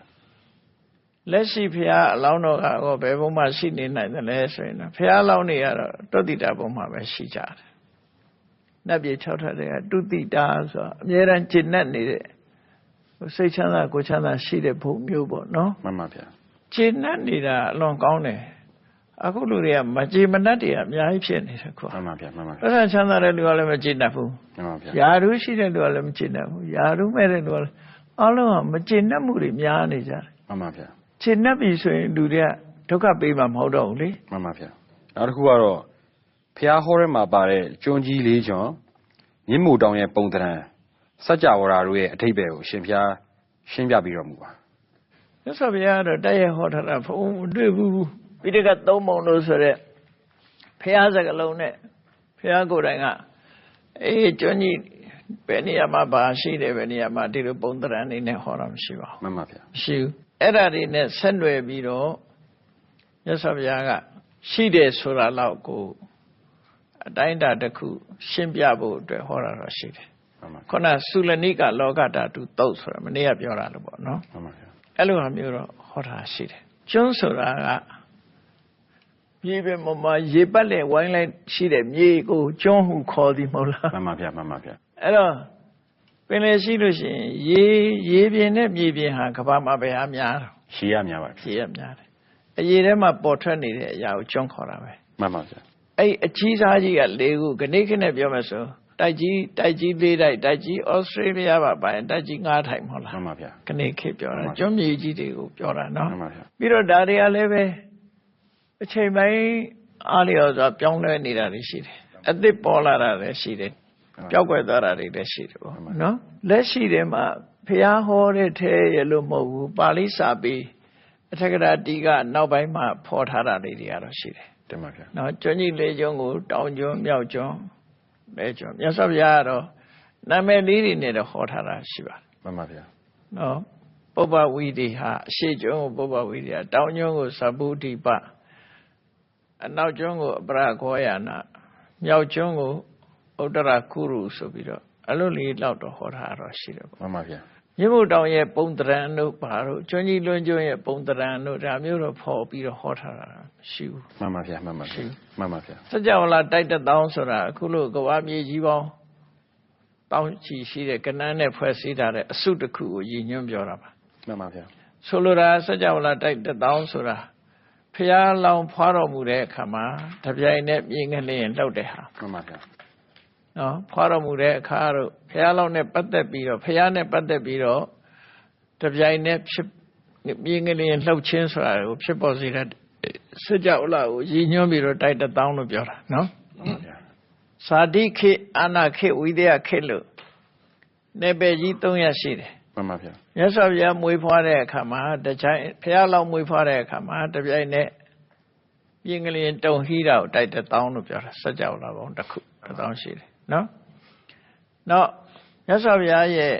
လက်ရှိဖះအလောင်းတော်ကတော့ဘယ်ဘုံမှရှိနေနိုင်တယ်လဲဆိုရင်တော့ဖះအလောင်းတွေကတော့တုတ်တိတာဘုံမှပဲရှိကြတယ်။နတ်ပြည်၆ထပ်တွေကတုတိတာဆိုတာအမြဲတမ်းကျင့်တတ်နေတဲ့ဟိုစိတ်ချမ်းသာကိုယ်ချမ်းသာရှိတဲ့ဘုံမျိုးပေါ့နော်မှန်ပါဗျာ။ခြေနှက်နေတာအလွန်ကောင်းတယ်အခုလူတွေကမကြည်မနှက်တွေကအများကြီးဖြစ်နေတယ်ကွာမှန်ပါဗျာမှန်ပါဗျာပတ်စံချမ်းသာတဲ့လူကလည်းမကြည်နှက်ဘူးမှန်ပါဗျာယာရုရှိတဲ့လူကလည်းမကြည်နှက်ဘူးယာရုမဲ့တဲ့လူကလည်းအလုံးကမကြည်နှက်မှုတွေများနေကြတယ်မှန်ပါဗျာ ခြေနှက်ပြီဆိုရင်လူတွေကဒုက္ခပေးမှာမဟုတ်တော့ဘူးလေမှန်ပါဗျာနောက်တစ်ခုကတော့ဖျားဟောထဲမှာပါတဲ့ကျွန်းကြီးလေးကျွန်းမြင့်မို့တောင်ရဲ့ပုံသဏ္ဍာန်စัจ java ရာတို့ရဲ့အထိပ္ပယ်ကိုရှင်ဖျားရှင်းပြပြီးတော်မူပါမြတ်စွာဘုရားကတော့တိုက်ရိုက်ဟောထားတာဘုံမတွေ့ဘူးပိဋကတ်သုံးပုံလို့ဆိုရက်ဖះစကလုံးနဲ့ဖះကိုယ်တိုင်ကအေးကျွန်းကြီးဘယ်နေရာမှာပါရှိတယ်ဘယ်နေရာမှာဒီလိုပုံသဏ္ဍာန်နေနဲ့ဟောတာမရှိပါဘူးမှန်ပါဗျာမရှိဘူး အဲ့ဒါတွေနဲ့ဆက်နွယ်ပြီးတော့မြတ်စွာဘုရားကရှိတယ်ဆိုတာတော့ကိုအတိုင်းအတာတစ်ခု ရှင်းပြဖို့အတွက်ဟောတာတော့ရှိတယ်မှန်ပါခုနသုလနိကလောကဓာတုသုတ်ဆိုတာမနေ့ကပြောတာလို့ပေါ့နော်မှန်ပါဗျာအဲ့လိုဟာမျိုးတော့ဟောတာရှိတယ်ကျွန်းဆိုတာကမြေပြင်ပေါ်မှာရေပတ်လေဝိုင်းလိုက်ရှိတဲ့မြေကိုကျွန်းဟုခေါ်သည်မဟုတ်လားမှန်ပါဗျာမှန်ပါဗျာအဲ့တော့ ပင်လေရှိလို့ရှိရင်ရေရေပြင်နဲ့မြေပြင်ဟာကမ္ဘာမှာပဲအများတော့ရှည်ရများပါဗျာဖြေရများတယ်အရေထဲမှာပေါ်ထွက်နေတဲ့အရာကိုကျွန်းခေါ်တာပဲမှန်ပါဗျာအဲ့အကြီးစားကြီးက၄ခုခဏခနဲ့ပြောမယ်ဆိုတိုက်ကြီးတိုက်ကြီး၄တိုက်တိုက်ကြီးဩစတြေးလျပါပါရင်တိုက်ကြီး၅ထိုင်မဟုတ်လားမှန်ပါဗျာခဏခေပြောမှန်တာပါကျွန်းမြေကြီးတွေကိုပြောတာနော်မှန်ပါဗျာပြီးတော့ဒါတွေကလည်းပဲအချိန်ပိုင်းအားလျော်စွာပြောင်းလဲနေတာတွေရှိတယ်အသစ်ပေါ်လာတာလည်းရှိတယ် ပျောက်ကွယ်သွားတာတွေလည်းရှိတယ်ပေါ့နော်လက်ရှိထဲမှာဖះဟောတဲ့ထဲရလို့မဟုတ်ဘူးပါဠိစာပေအထက်ကရာတီကနောက်ပိုင်းမှာဖော်ထားတာလေးတွေကတော့ရှိတယ်တင်ပါဗျာနော်ကျွန်းကြီးလေးကျွန်းကိုတောင်ကျွန်းမြောက်ကျွန်းလဲကျွန်းမြတ်စွာဘုရားကတော့နာမည်လေးတွေနဲ့တော့ဟောထားတာရှိပါတယ်မှန်ပါဗျာနော်ပုပ္ပဝီဒီဟာအရှိကျွန်းကိုပုပ္ပဝီဒီဟာတောင်ကျွန်းကိုသဗ္ဗုဒိပအနောက်ကျွန်းကိုအပရခောယနာမြောက်ကျွန်းကို ဥတ္တရကုရုဆိုပြီးတော့အလိုလေးလောက်တော့ဟောထားတော့ရှိတယ်ပေါ့မှန်ပါဗျာမြင့်မို့တောင်ရဲ့ပုံတရံတို့ဘာတို့ကျွန်းကြီးလွန်းကျွန်းရဲ့ပုံတရံတို့ဒါမျိုးတော့ဖော်ပြီးတော့ဟောထားတာမရှိဘူးမှန်ပါဗျာမှန်ပါဗျာမှန်ပါဗျာစัจ java လာတိုက်တဲ့တောင်းဆိုတာအခုလို့ကဘာမြေကြီးပေါင်းတောင်းချီရှိတဲ့ကဏ္ဍနဲ့ဖွဲ့စည်းထားတဲ့အစုတစ်ခုကိုရည်ညွှန်းပြောတာပါမှန်ပါဗျာဆိုလိုတာစัจ java လာတိုက်တဲ့တောင်းဆိုတာဖျားလောင်ဖွာတော်မူတဲ့အခါမှာတပြိုင်နဲ့မြင်ငလျင်လှုပ်တဲ့ဟာမှန်ပါဗျာ နော်ဖွာတော်မူတဲ့အခါတို့ဖျားလောင်နဲ့ပတ်သက်ပြီးတော့ဖျားနဲ့ပတ်သက်ပြီးတော့တပြိုင်နဲ့ဖြစ်မြင်ငလျင်လှုပ်ခြင်းဆိုတာကိုဖြစ်ပေါ်စေတဲ့စัจ java လာကိုရည်ညွှန်းပြီးတော့တိုက်တဲ့တောင်းလို့ပြောတာနော်မှန်ပါဗျာဇာတိခေအာနာခေဝိဒယခေလို့နေပယ်ကြီး၃ရက်ရှိတယ်မှန်ပါဗျာမြတ်စွာဘုရားမွေးဖွားတဲ့အခါမှာတခြားဘုရားလောက်မွေးဖွားတဲ့အခါမှာတပြိုင်နက်ပြင်ကလေးတုံဟီးတာကိုတိုက်တဲ့တောင်းလို့ပြောတာစัจ java လာပေါင်းတစ်ခုတစ်တောင်းရှိတယ် နော်နောက်မြတ်စွာဘုရားရဲ့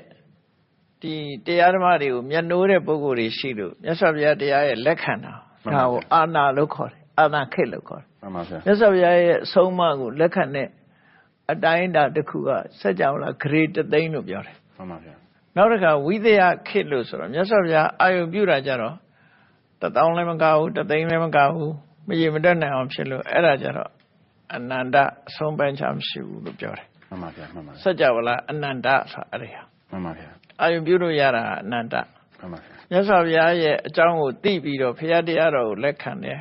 ဒီတရားဓမ္မတွေကိုမျက်နှိုးတဲ့ပုဂ္ဂိုလ်တွေရှိလို့မြတ်စွာဘုရားတရားရဲ့လက်ခံတာဒါကိုအာနာလို့ခေါ်တယ်အာနာခေလို့ခေါ်တယ်မှန်ပါဗျာမြတ်စွာဘုရားရဲ့အဆုံးအမကိုလက်ခံတဲ့အတိုင်းအတာတစ်ခုကစัจ java လာဂရေတသိန်းလို့ပြောတယ်မှန်ပါဗျာ။နောက်တစ်ခါဝိသယခေတ်လို့ဆိုတော့မြတ်စွာဘုရားအာယုံပြုတာကြတော့တစ်တောင်းလည်းမကဘူးတစ်သိန်းလည်းမကဘူးမရေမတက်နိုင်အောင်ဖြစ်လို့အဲ့ဒါကြတော့ အနန္တအဆုံးပိုင်းချမရှိဘူးလို့ပြောတယ်မှန်ပါဗျာမှန်ပါ။စัจ java လာအနန္တဆိုအဲ့ဒီဟာမှန်ပါဗျာအာယုံပြုလို့ရတာအနန္တမှန်ပါဗျာမြတ်စွာဘုရားရဲ့အကြောင်းကိုသိပြီးတော့ဘုရားတရားတော်ကိုလက်ခံတယ်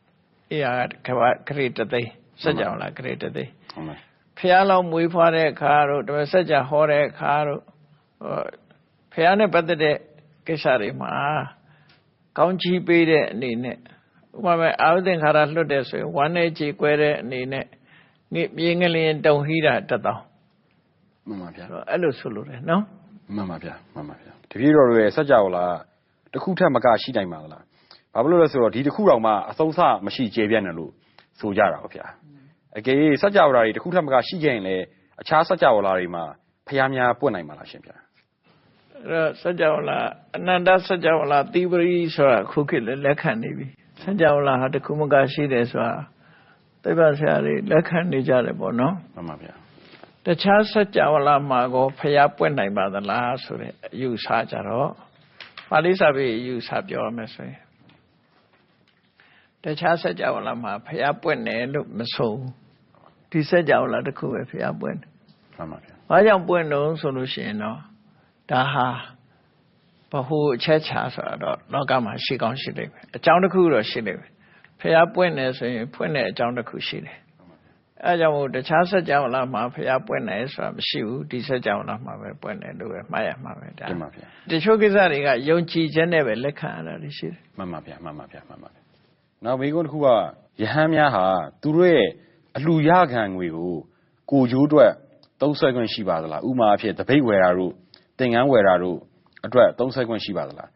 ။အေးဟာကဘာဂရေတသိန်းစัจ java လာဂရေတသိန်းမှန်ပါဖះလောက်မွေးဖွားတဲ့အခါတို့ဓမ္မစကြာဟောတဲ့အခါတို့ဟောဖះနဲ့ပတ်သက်တဲ့ကိစ္စတွေမှာကောင်းချီးပေးတဲ့အနေနဲ့ ဥပမာအာဝသင်္ခါရလွတ်တဲ့ဆိုရင်ဝမ်းနဲ့ကြေကွဲတဲ့အနေနဲ့ငိပြေငလျင်တုံဟိတာတက်တောင်း မှန်ပါဗျာ အဲ့တော့အဲ့လိုဆိုလိုတယ်နော် မှန်ပါဗျာမှန်ပါဗျာတပည့်တော်တို့ရဲ့စัจ java လာတစ်ခုထက်မကရှိနိုင်ပါလားဘာဖြစ်လို့လဲဆိုတော့ဒီတစ်ခုတောင်မှအဆုံးစမရှိကျေပြန့်တယ်လို့ဆိုကြတာပေါ့ဗျာအကယ်၍စัจ java လာတွေတစ်ခုထက်မကရှိခဲ့ရင်လည်းအခြားစัจ java လာတွေမှာဖျားများပွင့်နိုင်မှာလားရှင်ဗျာ အဲ့တော့စัจ java လာအနန္တစัจ java လာသီပရိဆိုတာခုခေတ်လည်းလက်ခံနေပြီ စัจ java လာဟာတစ်ခုမကရှိတယ်ဆိုတာသိပ္ပံဆရာတွေလက်ခံနေကြတယ်ပေါ့နော် မှန်ပါဗျာ တခြားစัจ java လာမှာကိုဖျားပွင့်နိုင်ပါသလားဆိုတဲ့အယူဆကြတော့ပါဠိစာပေအယူဆပြောရမယ်ဆိုရင်တခြားစัจ java လာမှာဖျားပွင့်တယ်လို့မဆိုဘူးဒီစัจ java လာတစ်ခုပဲဖျားပွင့်တယ် မှန်ပါဗျာ ။ဘာကြောင့်ပွင့်တော့ဆိုလို့ရှိရင်တော့ဒါဟာ ဘ ਹੁ အချက်ချာဆိုတော့လောကမှာရှိကောင်းရှိလိမ့်မယ်အကြောင်းတစ်ခုတော့ရှိလိမ့်မယ်ဖះပွင့်တယ်ဆိုရင်ဖွင့်တဲ့အကြောင်းတစ်ခုရှိတယ်အဲကြောင့်မို့တခြားဆက်ကြောင်းလာမှာဖះပွင့်တယ်ဆိုတာမရှိဘူးဒီဆက်ကြောင်းလာမှာပဲပွင့်တယ်လို့ပဲမှားရမှာပဲဒါတင်ပါဗျာတချို့ကိစ္စတွေကယုံကြည်ခြင်းနဲ့ပဲလက်ခံရတာရှိတယ်မှန်ပါဗျာမှန်ပါဗျာမှန်ပါဗျာနောက်မိကုန်းတစ်ခုကယဟန်များဟာသူတို့ရဲ့အလှရခံငွေကိုကိုကျိုးအတွက်သုံးဆွဲခွင့်ရှိပါသလားဥပမာအဖြစ်တပိတ်ဝယ်တာတို့တင်ငန်းဝယ်တာတို့ အတွက်သုံးဆွဲခွင့်ရှိပါသလား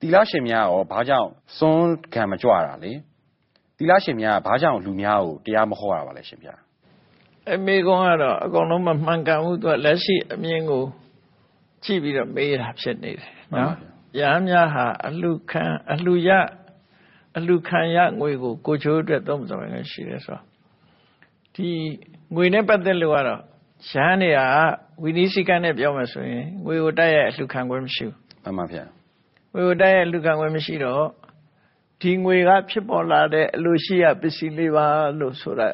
တီလာရှင်များရောဘာကြောင့်စွန်းခံမကြွတာလေတီလာရှင်များကဘာကြောင့်လူများကိုတရားမဟောတာပါလဲရှင်ဗျာအမေကုန်းကတော့အကုန်လုံးမမှန်ကန်ဘူးသူကလက်ရှိအမြင်ကိုကြည့်ပြီးတော့မေးတာဖြစ်နေတယ်နော်ရဟန်းများဟာအလှခံအလှရအလှခံရငွေကိုကိုချိုးအတွက်သုံးဆောင်ရရှိတယ်ဆိုတော့ဒီငွေနဲ့ပတ်သက်လို့ကတော့ ရဟန်းတွေကဝိနည်းစည်းကမ်းနဲ့ပြောမယ်ဆိုရင်ငွေကိုတိုက်ရိုက်အလှခံခွင့်မရှိဘူးမှန်ပါဗျာငွေကိုတိုက်ရိုက်အလှခံခွင့်မရှိတော့ဒီငွေကဖြစ်ပေါ်လာတဲ့အလိုရှိရပစ္စည်းလေးပါလို့ဆိုတာ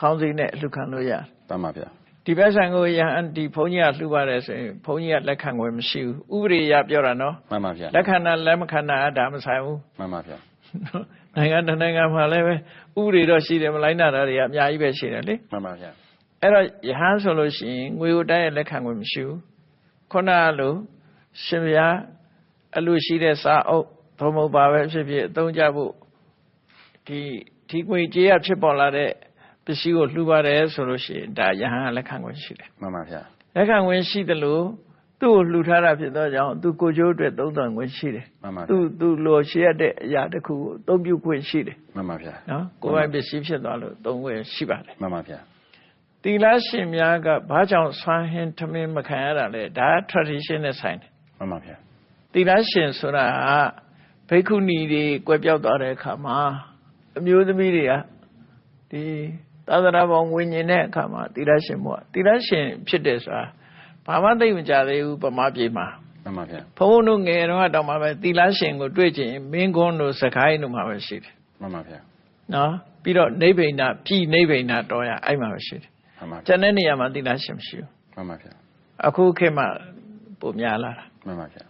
ခေါင်းစဉ်နဲ့အလှခံလို့ရတယ်မှန်ပါဗျာဒီဘက်ဆိုင်ကိုယဟန်ဒီဘုန်းကြီးကလှူပါတယ်ဆိုရင်ဘုန်းကြီးကလက်ခံွယ်မရှိဘူးဥပဒေအရပြောတာနော်မှန်ပါဗျာလက်ခံတာလက်မခံတာအဒါမဆိုင်ဘူးမှန်ပါဗျာနိုင်ငံတစ်နိုင်ငံမှာလည်းပဲဥပဒေတော့ရှိတယ်မလိုက်နာတာတွေကအများကြီးပဲရှိတယ်လေမှန်ပါဗျာ အဲ့တော့ယဟန်ဆိုလို့ရှိရင်ငွေကိုတိုင်းရဲ့လက်ခံွယ်မရှိဘူးခုနကလိုရှင်ဗျာအလိုရှိတဲ့စာအုပ်သို့မဟုတ်ပါပဲဖြစ်ဖြစ်အသုံးချဖို့ဒီဒီငွေကြေးရဖြစ်ပေါ်လာတဲ့ပစ္စည်းကိုလှူပါတယ်ဆိုလို့ရှိရင်ဒါယဟန်ကလက်ခံွယ်ရှိတယ်မှန်ပါဗျာလက်ခံဝင်ရှိတယ်လို့သူ့ကိုလှူထားတာဖြစ်သောကြောင့်သူကိုကျိုးအတွက်သုံးတော်ဝင်ရှိတယ်မှန်ပါသူဗျာသူလိုရှိရတဲ့အရာတစ်ခုကိုအသုံးပြုခွင့်ရှိတယ်မှန်ပါဗျာနော်ကိုယ်ပိုင်ပစ္စည်းဖြစ်သွားလို့သုံးခွင့်ရှိပါတယ်မှန်ပါဗျာ တီလာရှင်များကဘာကြောင့်ဆွမ်းဟင်းထမင်းမခံရတာလဲဒါက tradition နဲ့ဆိုင်တယ်မှန်ပါဗျာတီလာရှင်ဆိုတာကဘိက္ခုနီတွေကွယ်ပြောက်သွားတဲ့အခါမှာအမျိုးသမီးတွေကဒီသာသနာ့ဘောင်ဝင်ញင်တဲ့အခါမှာတီလာရှင်ဘုရားတီလာရှင်ဖြစ်တယ်ဆိုတာဘာမှသိမကြသေးဘူးဗမာပြည်မှာမှန်ပါဗျာဘုန်းဘုန်းတို့ငယ်တော့တောင်မှပဲသီလရှင်ကိုတွေ့ချင်မင်းကွန်းတို့စခိုင်းတို့မှာပဲရှိတယ်မှန်ပါဗျာနော်ပြီးတော့နိဗ္ဗိဏပြည်နိဗ္ဗိဏတော်ရအဲ့မှာပဲရှိတယ် မှန်ပါကျန်တဲ့နေရာမှာသီလရှင်မရှိဘူးမှန်ပါဗျာအခုခေတ်မှာပုံများလာတာမှန်ပါဗျာ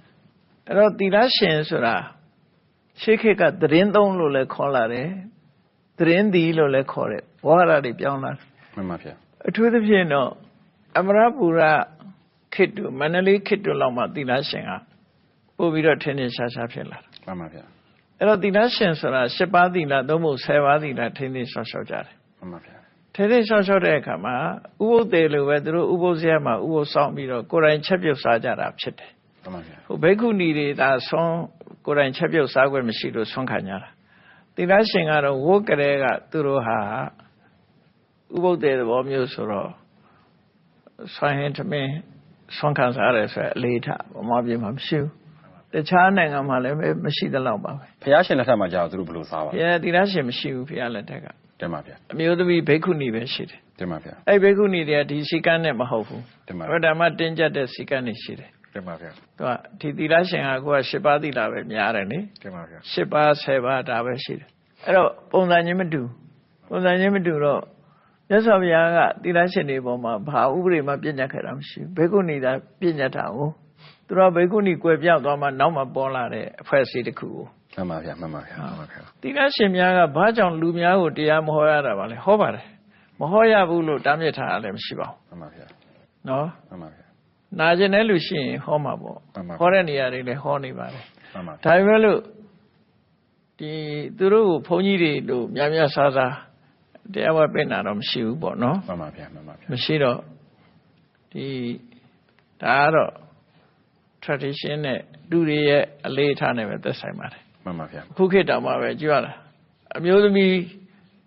အဲ့တော့သီလရှင်ဆိုတာရှေးခေတ်ကသတင်းသုံးလို့လည်းခေါ်လာတယ်သတင်းသည်လို့လည်းခေါ်တယ်ဝါရတွေပြောင်းလာတယ်မှန်ပါဗျာအထူးသဖြင့်တော့အမရပူရခေတ်တို့မန္တလေးခေတ်တို့လောက်မှာသီလရှင်ကပို့ပြီးတော့ထင်းထင်းရှားရှားဖြစ်လာတာမှန်ပါဗျာအဲ့တော့သီလရှင်ဆိုတာ၈ပါးသီလသုံးဖို့၁၀ပါးသီလထိန်းသိမ်းဆောက်ရှောက်ကြတယ်မှန်ပါဗျာ။ ထိန်းသိမ်းဆောက်ရှောက်တဲ့အခါမှာဥပုသ်တေလိုပဲသူတို့ဥပုသ်ဆရာမှာဥပုသ်ဆောင်ပြီးတော့ကိုယ်တိုင်ချက်ပြုတ်စားကြတာဖြစ်တယ်မှန်ပါဗျာ။ဟိုဘိက္ခုနီတွေဒါဆွမ်းကိုယ်တိုင်ချက်ပြုတ်စားခွင့်မရှိလို့ဆွမ်းခံကြတာ။သီလရှင်ကတော့ဝုတ်ကလေးကသူတို့ဟာဥပုသ်တေသဘောမျိုးဆိုတော့ဆွမ်းဟင်းသမင်းဆွမ်းခံစားရတယ်ဆိုရယ်အလေးထားဗမာပြည်မှာမရှိဘူး။တခြားနိုင်ငံမှာလည်းမရှိသလောက်ပါပဲဖះရှင်လက်ထက်မှာကြာတော့သူတို့ဘယ်လိုစားပါ။လဲဘုရားသီလရှင်မရှိဘူးဘုရားလက်ထက်က တင်ပါဗျာအမျိုးသမီးဘိက္ခုနီပဲရှိတယ်တင်ပါဗျာ။အဲ့ဘိက္ခုနီတွေကဒီစီကန်းနဲ့မဟုတ်ဘူးတင်ပါ။ဘုရားမတင်းကျပ်တဲ့စီကန်းတွေရှိတယ်တင်ပါဗျာ။သူကဒီသီလရှင်ကကိုက၈ပါးသီလပဲများတယ်လေတင်ပါဗျာ။၈ပါး၁၀ပါးဒါပဲရှိတယ်။အဲ့တော့ပုံစံချင်းမတူပုံစံချင်းမတူတော့မြတ်စွာဘုရားကသီလရှင်တွေပေါ်မှာဘာဥပဒေမှပြည့်ညတ်ခဲ့တာမရှိဘူး။ဘိက္ခုနီသာပြည့်ညတ်တာကိုသူတို့ကဘိက္ခုနီကွယ်ပြောက်သွားမှနောက်မှပေါ်လာတဲ့အဖွဲ့အစည်းတစ်ခုကို မှန်ပါဗျာမှန်ပါဗျာမှန်ပါဗျာသီလရှင်များကဘာကြောင့်လူများကိုတရားမဟောရတာပါလဲဟောပါတယ်မဟောရဘူးလို့တားမြစ်ထားရလည်းမရှိပါဘူးမှန်ပါဗျာနော်မှန်ပါဗျာနာကျင်တဲ့လူရှိရင်ဟောမှာပေါ့မှန်ပါဟောတဲ့နေရာတွေလည်းဟောနေပါတယ်မှန်ပါဒါပေမဲ့လို့ဒီသူတို့ကိုဘုန်းကြီးတွေလို့များများဆားဆားတရားဝဲပြင်တာတော့မရှိဘူးပေါ့နော်မှန်ပါဗျာမှန်ပါဗျာမရှိတော့ဒီဒါကတော့ tradition နဲ့လူတွေရဲ့အလေးထားနဲ့ပဲသက်ဆိုင်ပါတယ် မှန်ပါဗျာအခုခေတ်တောင်မှပဲကြည့်ရတာအမျိုးသမီး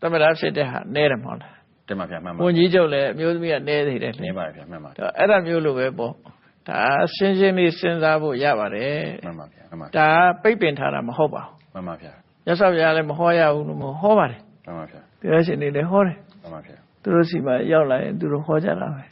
သမ္မတဖြစ်တဲ့ဟာနဲတယ်မဟုတ်လားတင်ပါဗျာမှန်ပါဝန်ကြီးချုပ်လည်းအမျိုးသမီးကနဲသေးတယ်လေနေပါဗျာမှန်ပါဒါအဲ့ဒါမျိုးလိုပဲပေါ့ဒါရှင်းရှင်းလေးစဉ်းစားဖို့ရပါတယ်မှန်ပါဗျာမှန်ပါဒါပိတ်ပင်ထားတာမဟုတ်ပါဘူးမှန်ပါဗျာရသော်ပြားလည်းမဟောရဘူးလို့မဟောပါတယ်မှန်ပါဗျာတရားရှင်တွေလည်းဟောတယ်မှန်ပါဗျာသူတို့စီမှာရောက်လာရင်သူတို့ဟောကြတာပဲ